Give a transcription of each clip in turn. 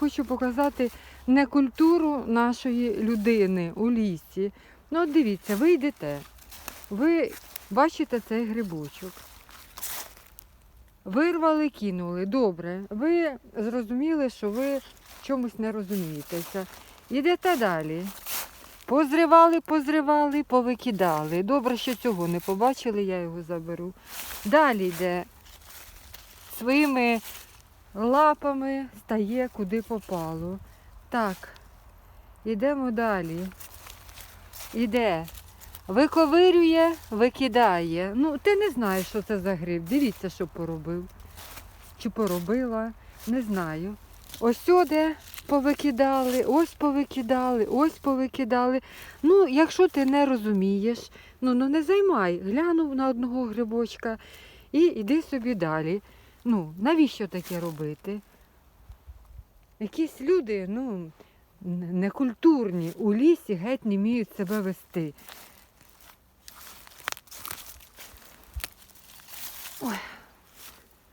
хочу показати не культуру нашої людини у лісі. Ну, от дивіться, ви йдете, ви бачите цей грибочок. Вирвали, кинули. Добре. Ви зрозуміли, що ви чомусь не розумієтеся. Йдете далі. Позривали, позривали, повикидали. Добре, що цього не побачили, я його заберу. Далі йде своїми лапами стає куди попало. Так, йдемо далі. Іде. Виковирює, викидає. Ну, ти не знаєш, що це за гриб. Дивіться, що поробив. Чи поробила, не знаю. Ось сюди повикидали, ось повикидали, ось повикидали. Ну, якщо ти не розумієш, ну, ну не займай. Глянув на одного грибочка і йди собі далі. Ну, навіщо таке робити? Якісь люди, ну, некультурні у лісі геть не вміють себе вести. Ой,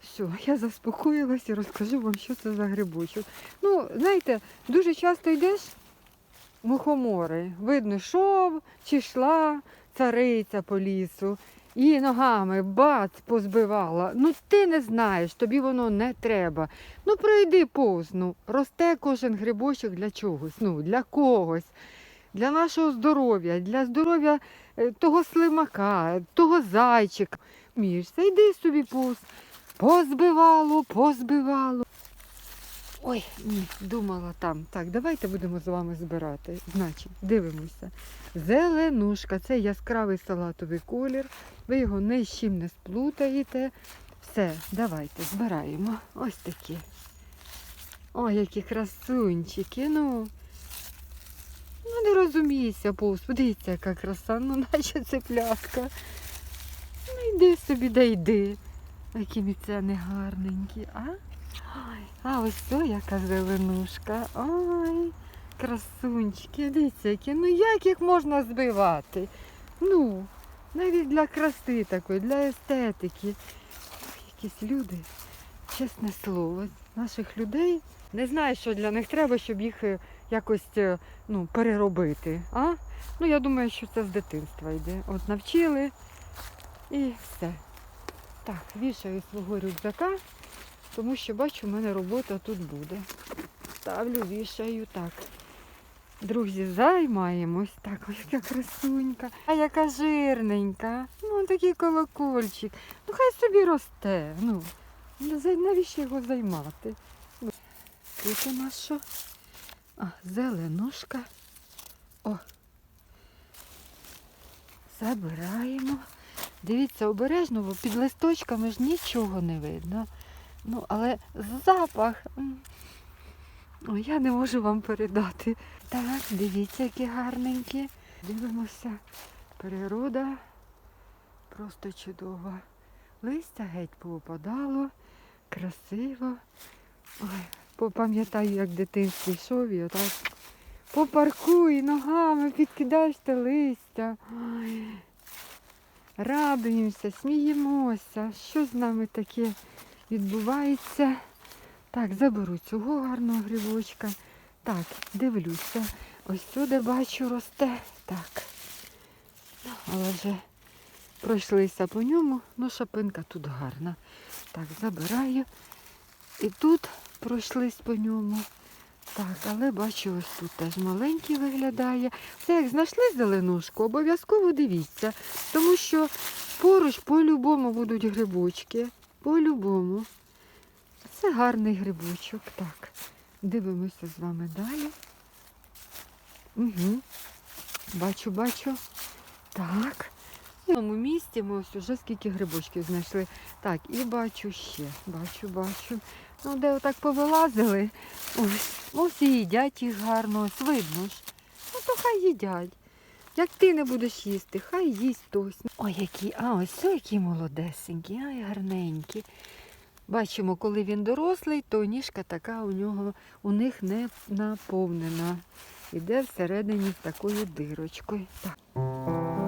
все, я заспокоїлась і розкажу вам, що це за грибочок. Ну, знаєте, дуже часто йдеш мухомори. Видно, йшов чи йшла цариця по лісу. І ногами бац позбивала. Ну ти не знаєш, тобі воно не треба. Ну пройди повз. Ну, росте кожен грибочок для чогось, ну, для когось, для нашого здоров'я, для здоров'я е, того слимака, того зайчика. Мішся, йди собі повз. Позбивало, позбивало. Ой, ні, думала там. Так, давайте будемо з вами збирати. Значить, дивимося. Зеленушка, це яскравий салатовий колір. Ви його ні з чим не сплутаєте. Все, давайте збираємо. Ось такі. Ой, які красунчики. Ну, ну не розумійся, повз. Подивіться, яка краса, ну наче цеплятка. Ну йди собі, да йди. Які міцяни гарненькі, а? Ой, а ось то яка зеленушка. Ой, красунчики, дивіться, які. Ну як їх можна збивати? Ну, навіть для краси такої, для естетики. Якісь люди, чесне слово, наших людей. Не знаю, що для них треба, щоб їх е, якось е, ну, переробити. А? Ну, я думаю, що це з дитинства йде. От навчили і все. Так, вішаю свого рюкзака, тому що бачу, в мене робота тут буде. Ставлю, вішаю так. Друзі, займаємось. Так, ось яка красунька. А яка жирненька. Ну, такий колокольчик. Ну, хай собі росте. Ну, навіщо його займати? Тут у нас що? А, зеленушка. О. Забираємо. Дивіться, обережно, бо під листочками ж нічого не видно. Ну, але запах. м. Я не можу вам передати. Так, дивіться, які гарненькі. Дивимося. Природа просто чудова. Листя геть повипадало, красиво. Ой, попам'ятаю, як в дитинстві йшов і отак. По парку і ногами підкидаєш те листя. Ой, радуємося, сміємося. Що з нами таке відбувається? Так, заберу цього гарного грибочка. Так, дивлюся. Ось сюди бачу росте. Так. Але вже пройшлися по ньому, ну шапинка тут гарна. Так, забираю. І тут пройшлись по ньому. Так, але бачу, ось тут теж маленький виглядає. Все, як знайшли зеленушку, обов'язково дивіться, тому що поруч по-любому будуть грибочки. По-любому. Це гарний грибочок. Так, дивимося з вами далі. Угу. Бачу, бачу. Так. В цьому місці ми ось уже скільки грибочків знайшли. Так, і бачу ще. Бачу, бачу. Ну, де отак повилазили. Ось, ось і їдять їх гарно, ось видно ж. Ну то хай їдять. Як ти не будеш їсти, хай їсть хтось. Ой, які, а ось о, які молодесенькі, ай гарненькі. Бачимо, коли він дорослий, то ніжка така у нього у них не наповнена. Іде всередині з такою дирочкою. Так.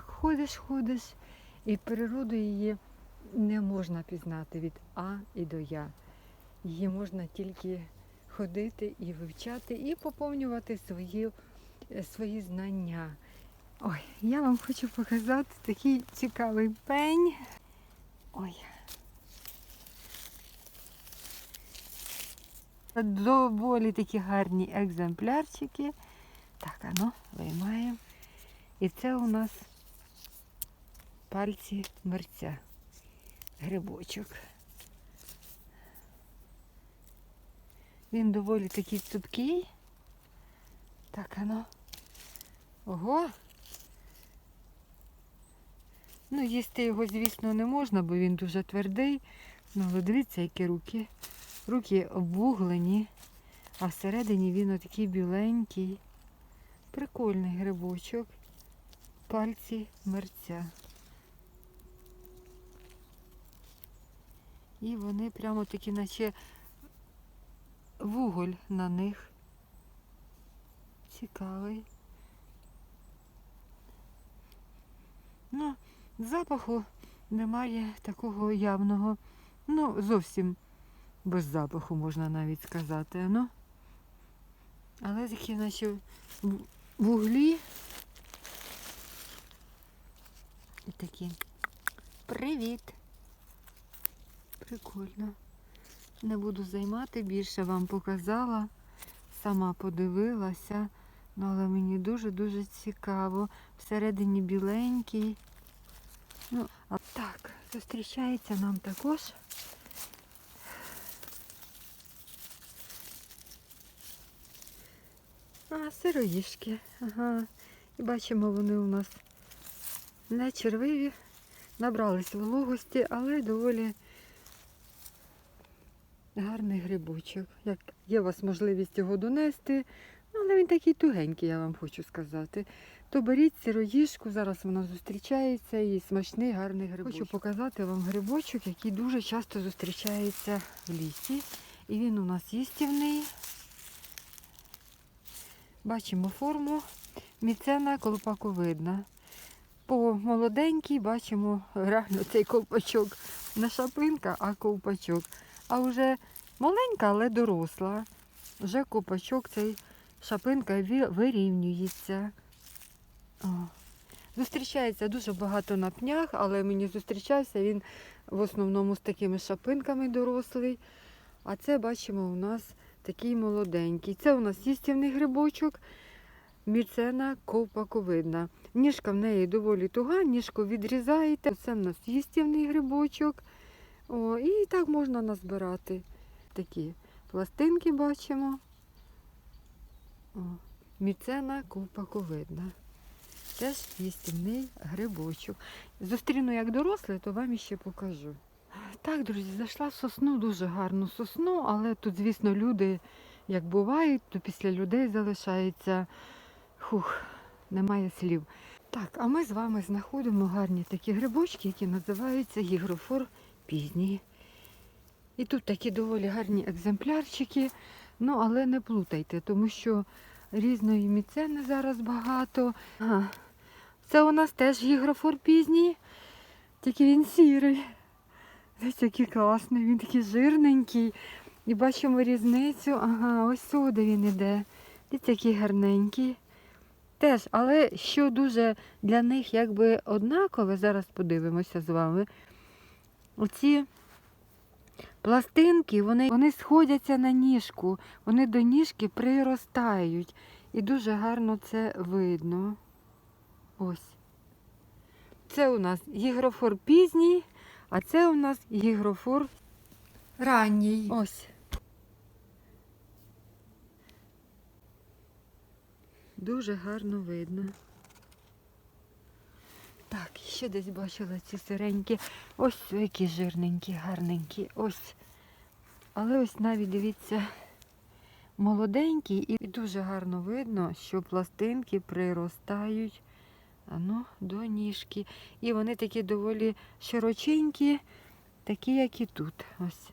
Ходиш, ходиш, і природу її не можна пізнати від А і до Я. Її можна тільки ходити і вивчати, і поповнювати свої, е, свої знання. Ой, я вам хочу показати такий цікавий пень. Ой. Доволі такі гарні екземплярчики. Так, а ну, виймаємо. І це у нас пальці мерця. Грибочок. Він доволі такий цупкий. Так, ну. Ого. Ну, їсти його, звісно, не можна, бо він дуже твердий. Ну, дивіться, які руки. Руки обвуглені, а всередині він отакий біленький. Прикольний грибочок. Пальці мерця. І вони прямо такі, наче вуголь на них. Цікавий. Ну, запаху немає такого явного. Ну, зовсім без запаху можна навіть сказати. Ну. Але такі наче вуглі. Такі. Привіт! Прикольно. Не буду займати, більше вам показала. Сама подивилася. Ну, але мені дуже-дуже цікаво. Всередині біленький. Ну, а так, зустрічається нам також. А, сироїшки. Ага. І бачимо, вони у нас не червиві, набрались вологості, але доволі гарний грибочок. Як є у вас можливість його донести, ну, але він такий тугенький, я вам хочу сказати. То беріть сироїжку, зараз вона зустрічається і смачний гарний грибочок. Хочу показати вам грибочок, який дуже часто зустрічається в лісі. І він у нас їстівний. Бачимо форму. Міцена колпаковидна. По молоденькій бачимо реально цей ковпачок. Не шапинка, а ковпачок. А вже маленька, але доросла. Вже ковпачок цей шапинка вирівнюється. О. Зустрічається дуже багато на пнях, але мені зустрічався він в основному з такими шапинками дорослий. А це бачимо у нас такий молоденький. Це у нас їстівний грибочок, міцена ковпаковидна. Ніжка в неї доволі туга, ніжку відрізаєте. Це в нас їстівний грибочок. О, і так можна назбирати. Такі пластинки бачимо. О, міцена ковпаковидна. Теж їстівний грибочок. Зустріну як дорослий, то вам іще покажу. Так, друзі, зайшла в сосну, дуже гарну сосну, але тут, звісно, люди, як бувають, то після людей залишається хух, немає слів. Так, а ми з вами знаходимо гарні такі грибочки, які називаються гігрофор пізній. І тут такі доволі гарні екземплярчики, ну але не плутайте, тому що різної міцени зараз багато. Ага. Це у нас теж гігрофор пізній, тільки він сірий. Дивіться, який класний, він такий жирненький. І бачимо різницю. Ага, ось сюди він іде. Дивіться, який гарненький. Теж, але що дуже для них якби однакове, зараз подивимося з вами. Оці пластинки, вони, вони сходяться на ніжку, вони до ніжки приростають. І дуже гарно це видно. Ось. Це у нас гігрофор пізній, а це у нас гігрофор ранній. Ось. Дуже гарно видно. Так, ще десь бачила ці сиренькі. Ось які жирненькі, гарненькі. Ось. Але ось навіть дивіться, молоденький і дуже гарно видно, що пластинки приростають ано, до ніжки. І вони такі доволі широченькі, такі, як і тут. Ось.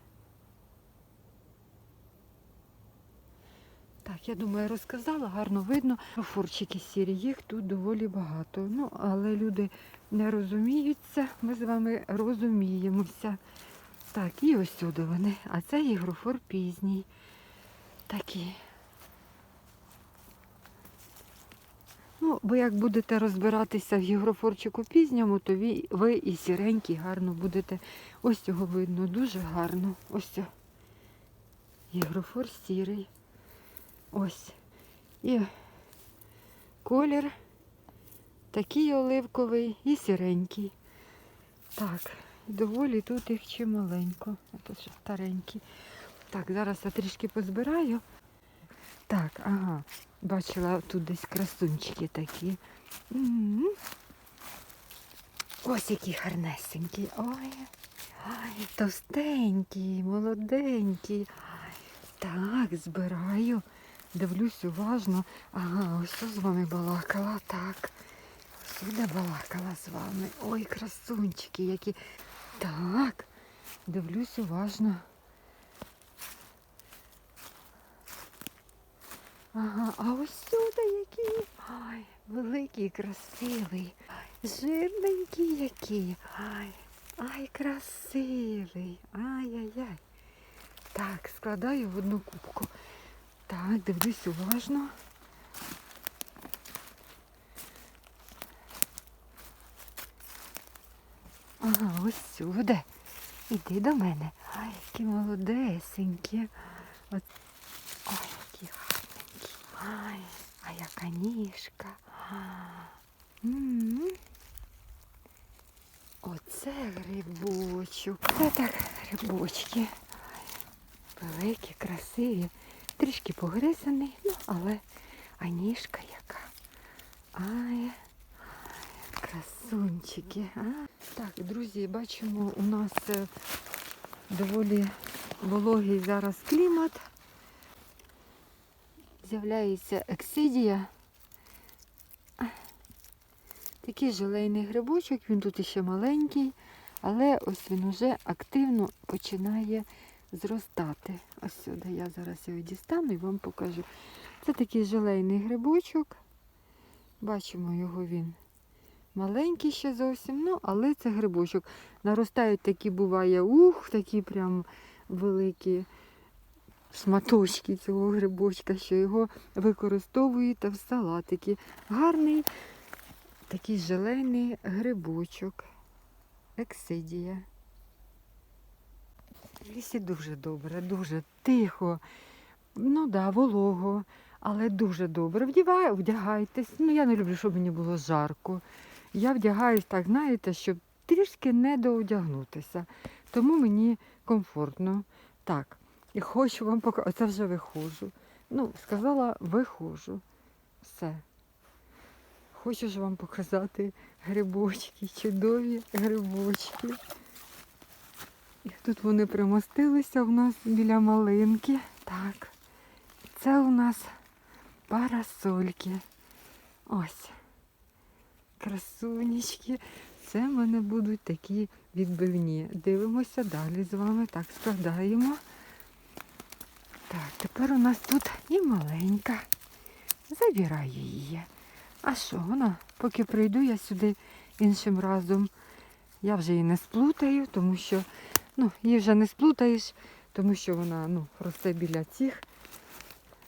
Так, я думаю, розказала, гарно видно. Фурчики сірі, їх тут доволі багато. Ну, але люди не розуміються, ми з вами розуміємося. Так, і ось сюди вони. А це ігрофор пізній. Такий. Ну, бо як будете розбиратися в гігрофорчику пізньому, то ви, і сіренький гарно будете. Ось цього видно, дуже гарно. Ось. цього. Гігрофор сірий. Ось. І колір такий оливковий і сіренький. Так, доволі тут їх чималенько. Тут ще старенькі. Так, зараз я трішки позбираю. Так, ага. Бачила тут десь красунчики такі. М. Ось які гарнесенькі. Ой, ой, товстенькі, молоденькі. Так, збираю. Дивлюсь уважно. Ага, ось що з вами балакала. Так. Сюди балакала з вами. Ой, красунчики які. Так. Дивлюсь уважно. Ага, а ось сюди який. Ай, великий, красивий. Жирненький який. Ай, ай, красивий. Ай-яй-яй. Так, складаю в одну кубку. Так, дивлюсь уважно. Ага, ось сюди. Іди до мене. Ай, які молодесенькі. От. Ой, які гарненькі. Ай, а яка ніжка. М. Оце грибочок. Це так грибочки. Великі, красиві. Трішки погризаний, ну, але а ніжка яка. Ай, красунчики. А? Так, друзі, бачимо, у нас е, доволі вологий зараз клімат. З'являється ексидія. Такий желейний грибочок, він тут іще маленький, але ось він уже активно починає зростати. Ось сюди я зараз його дістану і вам покажу. Це такий желейний грибочок. Бачимо його він маленький ще зовсім, ну, але це грибочок. Наростають такі, буває, ух, такі прям великі шматочки цього грибочка, що його використовуєте в салатики. Гарний такий зелений грибочок. Ексидія. В лісі дуже добре, дуже тихо. Ну да, волого, але дуже добре. Вдіваю, вдягайтесь. Ну, я не люблю, щоб мені було жарко. Я вдягаюсь так, знаєте, щоб трішки не доодягнутися. Тому мені комфортно. Так, і хочу вам показати. Оце вже виходжу. Ну, сказала, виходжу. Все. Хочу ж вам показати грибочки, чудові грибочки. І тут вони примостилися в нас біля малинки. Так. Це у нас парасольки. Ось. Красунечки. Це в мене будуть такі відбивні. Дивимося далі з вами. Так, складаємо. Так, тепер у нас тут і маленька. Забираю її. А що вона? Поки прийду я сюди іншим разом. Я вже її не сплутаю, тому що ну, її вже не сплутаєш, тому що вона ну, росте біля цих,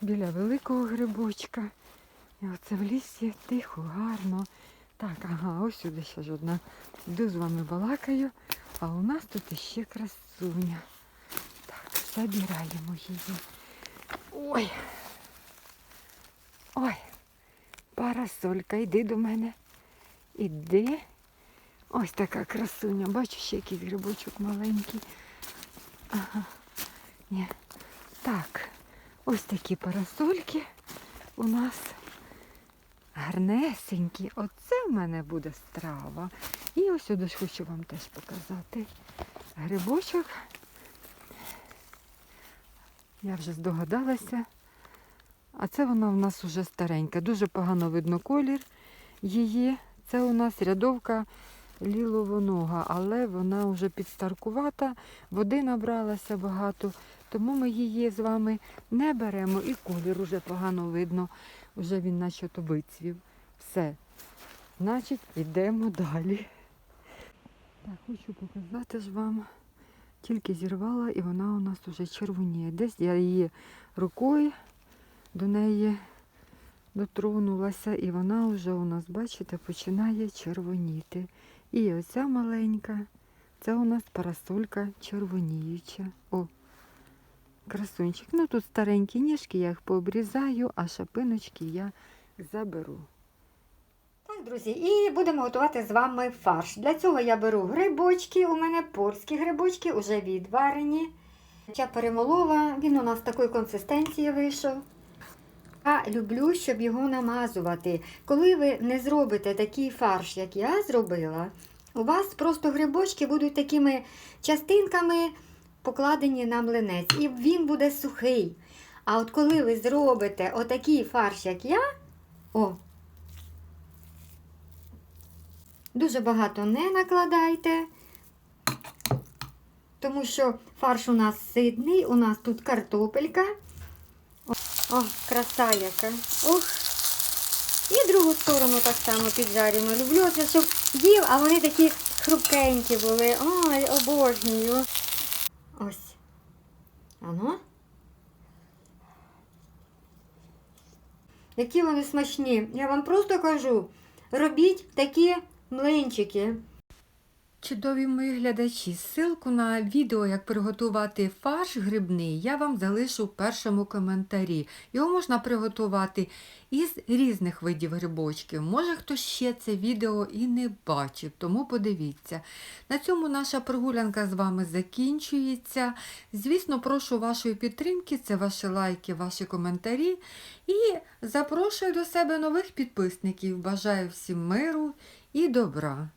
біля великого грибочка. І оце в лісі тихо, гарно. Так, ага, ось сюди ще ж одна. Йду з вами балакаю, а у нас тут іще красуня. Так, забираємо її. Ой. Ой, парасолька, йди до мене. Іди. Ось така красуня. Бачу, ще якийсь грибочок маленький. Ага. Ні. Так, ось такі парасольки у нас гарнесенькі. Оце в мене буде страва. І ось сюди ж хочу вам теж показати. Грибочок. Я вже здогадалася. А це вона в нас уже старенька. Дуже погано видно колір її. Це у нас рядовка ліловонога, але вона вже підстаркувата, води набралася багато, тому ми її з вами не беремо і колір уже погано видно. Вже він наче то вицвів. Все. Значить, йдемо далі. Так, хочу показати ж вам. Тільки зірвала і вона у нас вже червоніє. Десь я її рукою до неї дотронулася, і вона вже у нас, бачите, починає червоніти. І оця маленька, це у нас парасолька червоніюча. О, красунчик. Ну тут старенькі ніжки, я їх пообрізаю, а шапиночки я заберу. Так, друзі, і будемо готувати з вами фарш. Для цього я беру грибочки, у мене польські грибочки, вже відварені. Я перемолола, він у нас такої консистенції вийшов. Люблю, щоб його намазувати. Коли ви не зробите такий фарш, як я зробила, у вас просто грибочки будуть такими частинками покладені на млинець, і він буде сухий. А от коли ви зробите отакий фарш, як я, о, Дуже багато не накладайте, тому що фарш у нас ситний, у нас тут картопелька. О, краса яка. Ох. І другу сторону так само піджарюємо. Люблю це, щоб їв, а вони такі хрупкенькі були. Ой, обожнюю. Ось. Ано. Які вони смачні. Я вам просто кажу, робіть такі млинчики. Чудові мої глядачі, ссылку на відео, як приготувати фарш грибний, я вам залишу в першому коментарі. Його можна приготувати із різних видів грибочків. Може хтось ще це відео і не бачив, тому подивіться. На цьому наша прогулянка з вами закінчується. Звісно, прошу вашої підтримки, це ваші лайки, ваші коментарі. І запрошую до себе нових підписників. Бажаю всім миру і добра.